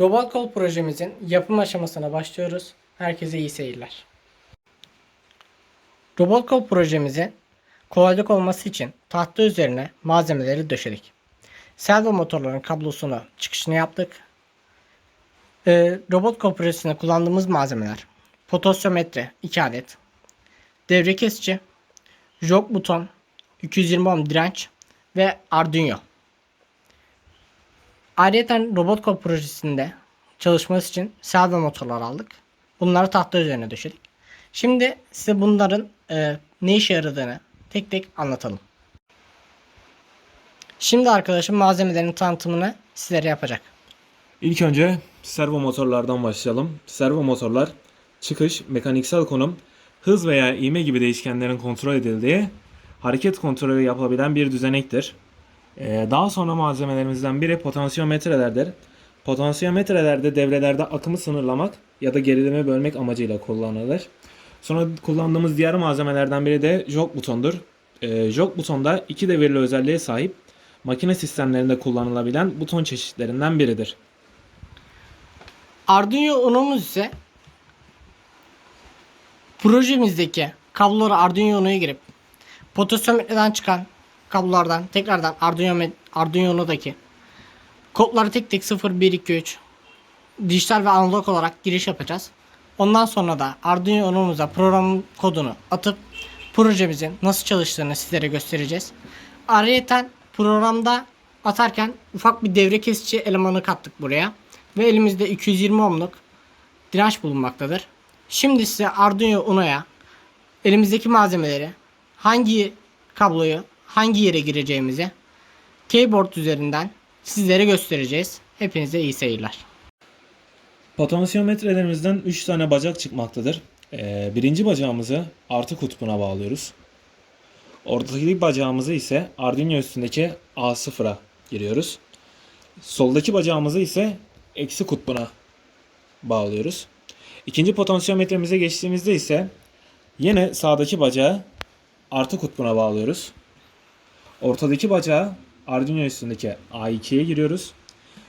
Robot kol projemizin yapım aşamasına başlıyoruz. Herkese iyi seyirler. Robot kol projemizi kolaylık olması için tahta üzerine malzemeleri döşedik. Servo motorların kablosunu çıkışını yaptık. Ee, robot kol projesinde kullandığımız malzemeler potasyometre 2 adet, devre kesici, jog buton, 220 ohm direnç ve Arduino. Ayrıca robot kol projesinde çalışması için servo motorlar aldık. Bunları tahta üzerine döşedik. Şimdi size bunların e, ne işe yaradığını tek tek anlatalım. Şimdi arkadaşım malzemelerin tanıtımını sizlere yapacak. İlk önce servo motorlardan başlayalım. Servo motorlar çıkış, mekaniksel konum, hız veya ivme gibi değişkenlerin kontrol edildiği hareket kontrolü yapabilen bir düzenektir. Ee, daha sonra malzemelerimizden biri potansiyometrelerdir. Potansiyometrelerde devrelerde akımı sınırlamak ya da gerilimi bölmek amacıyla kullanılır. Sonra kullandığımız diğer malzemelerden biri de jog butondur. Ee, jog butonda iki devirli özelliğe sahip makine sistemlerinde kullanılabilen buton çeşitlerinden biridir. Arduino Uno'muz ise projemizdeki kabloları Arduino Uno'ya girip potasyometreden çıkan kablolardan tekrardan Arduino, Arduino Uno'daki kodları tek tek 0, 1, 2, 3 dijital ve analog olarak giriş yapacağız. Ondan sonra da Arduino Uno'muza program kodunu atıp projemizin nasıl çalıştığını sizlere göstereceğiz. Ayrıca programda atarken ufak bir devre kesici elemanı kattık buraya. Ve elimizde 220 ohmluk direnç bulunmaktadır. Şimdi size Arduino Uno'ya elimizdeki malzemeleri hangi kabloyu hangi yere gireceğimizi keyboard üzerinden sizlere göstereceğiz. Hepinize iyi seyirler. Potansiyometrelerimizden 3 tane bacak çıkmaktadır. Ee, birinci bacağımızı artı kutbuna bağlıyoruz. Ortadaki bacağımızı ise Arduino üstündeki A0'a giriyoruz. Soldaki bacağımızı ise eksi kutbuna bağlıyoruz. İkinci potansiyometremize geçtiğimizde ise yine sağdaki bacağı artı kutbuna bağlıyoruz. Ortadaki bacağı Arduino üstündeki A2'ye giriyoruz.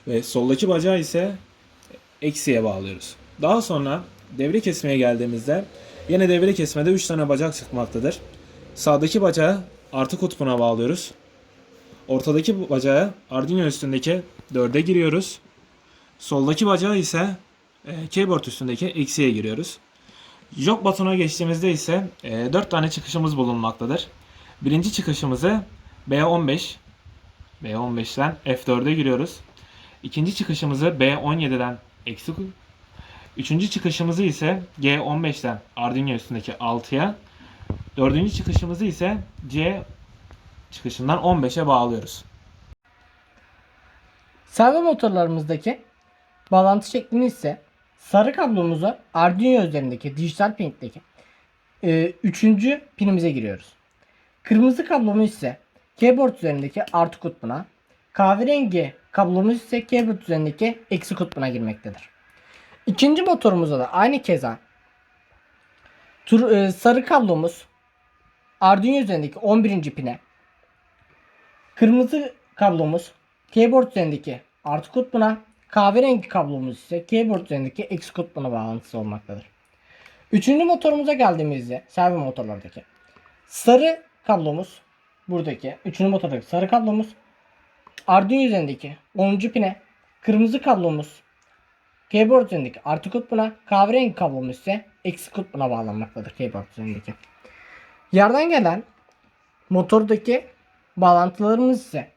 Ve soldaki bacağı ise eksiye bağlıyoruz. Daha sonra devre kesmeye geldiğimizde yine devre kesmede 3 tane bacak çıkmaktadır. Sağdaki bacağı artı kutbuna bağlıyoruz. Ortadaki bacağı Arduino üstündeki 4'e giriyoruz. Soldaki bacağı ise e, keyboard üstündeki eksiye giriyoruz. Jog butona geçtiğimizde ise e, 4 tane çıkışımız bulunmaktadır. Birinci çıkışımızı B15 B15'ten F4'e giriyoruz. İkinci çıkışımızı B17'den eksi Üçüncü çıkışımızı ise G15'ten Arduino üstündeki 6'ya. Dördüncü çıkışımızı ise C çıkışından 15'e bağlıyoruz. Servo motorlarımızdaki bağlantı şeklini ise sarı kablomuzu Arduino üzerindeki dijital pinikteki e, üçüncü pinimize giriyoruz. Kırmızı kablomuz ise keyboard üzerindeki artı kutbuna, kahverengi kablomuz ise keyboard üzerindeki eksi kutbuna girmektedir. İkinci motorumuzda da aynı keza tur, e, sarı kablomuz Arduino üzerindeki 11. pine, kırmızı kablomuz keyboard üzerindeki artı kutbuna, kahverengi kablomuz ise keyboard üzerindeki eksi kutbuna bağlantısı olmaktadır. Üçüncü motorumuza geldiğimizde servo motorlardaki sarı kablomuz buradaki üçüncü motordaki sarı kablomuz Arduino üzerindeki 10. pine kırmızı kablomuz keyboard üzerindeki artı kutbuna kahverengi kablomuz ise eksi kutbuna bağlanmaktadır keyboard üzerindeki. Yerden gelen motordaki bağlantılarımız ise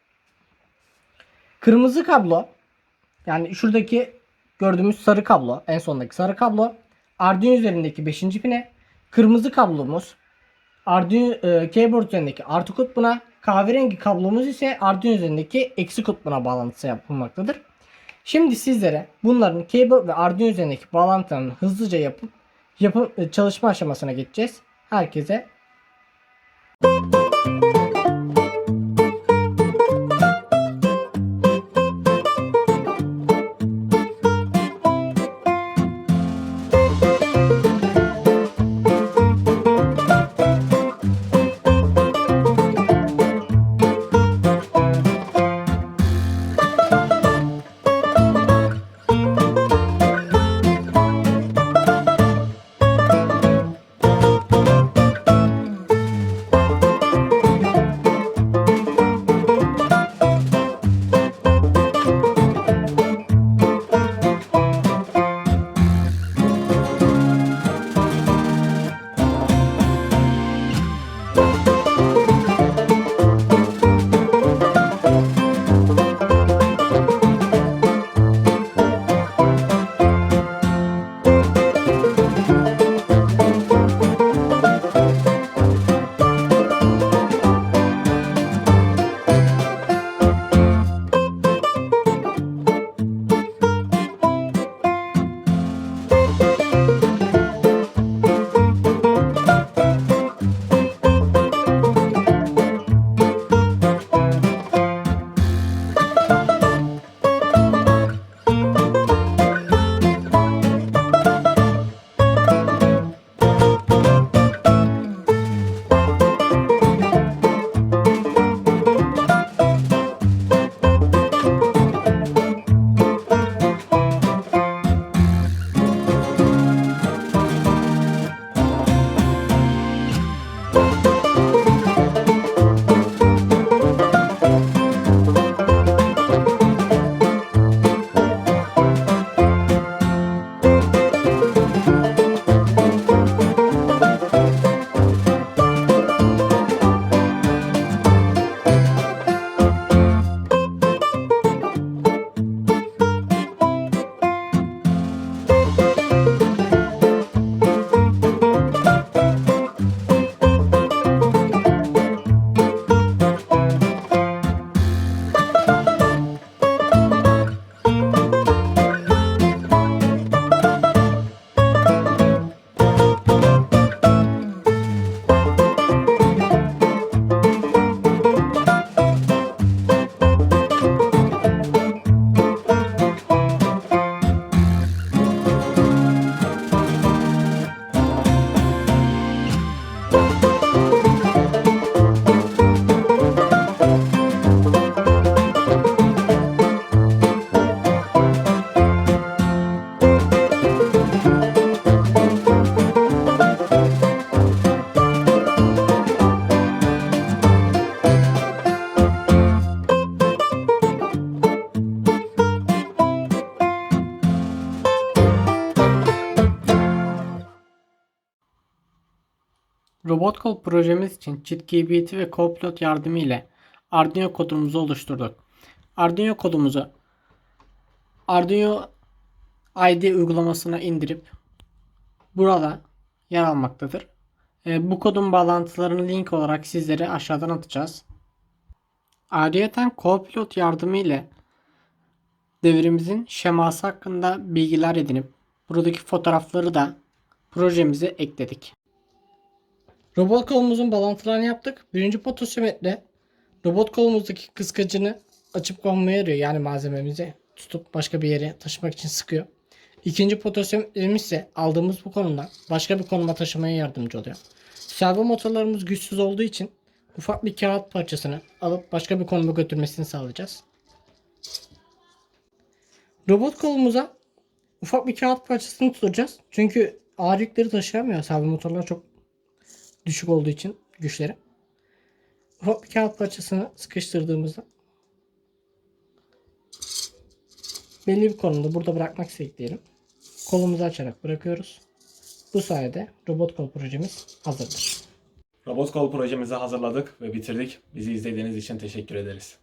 kırmızı kablo yani şuradaki gördüğümüz sarı kablo en sondaki sarı kablo Arduino üzerindeki 5. pine kırmızı kablomuz Arduino e, keyboard üzerindeki artı kutbuna kahverengi kablomuz ise Arduino üzerindeki eksi kutbuna bağlantısı yapılmaktadır. Şimdi sizlere bunların keyboard ve Arduino üzerindeki bağlantılarını hızlıca yapıp yapıp e, çalışma aşamasına geçeceğiz. Herkese Robot kol projemiz için ChatGPT ve Copilot yardımı ile Arduino kodumuzu oluşturduk. Arduino kodumuzu Arduino ID uygulamasına indirip burada yer almaktadır. E, bu kodun bağlantılarını link olarak sizlere aşağıdan atacağız. Ayrıca Copilot yardımı ile devrimizin şeması hakkında bilgiler edinip buradaki fotoğrafları da projemize ekledik. Robot kolumuzun bağlantılarını yaptık. Birinci potosyometre robot kolumuzdaki kıskacını açıp konmaya yarıyor. Yani malzememizi tutup başka bir yere taşımak için sıkıyor. İkinci potosyometremiz ise aldığımız bu konumdan başka bir konuma taşımaya yardımcı oluyor. Servo motorlarımız güçsüz olduğu için ufak bir kağıt parçasını alıp başka bir konuma götürmesini sağlayacağız. Robot kolumuza ufak bir kağıt parçasını tutacağız. Çünkü ağır yükleri taşıyamıyor. Servo motorlar çok düşük olduğu için güçleri. Ufak bir kağıt parçasını sıkıştırdığımızda belli bir konumda burada bırakmak istedik diyelim. Kolumuzu açarak bırakıyoruz. Bu sayede robot kol projemiz hazırdır. Robot kol projemizi hazırladık ve bitirdik. Bizi izlediğiniz için teşekkür ederiz.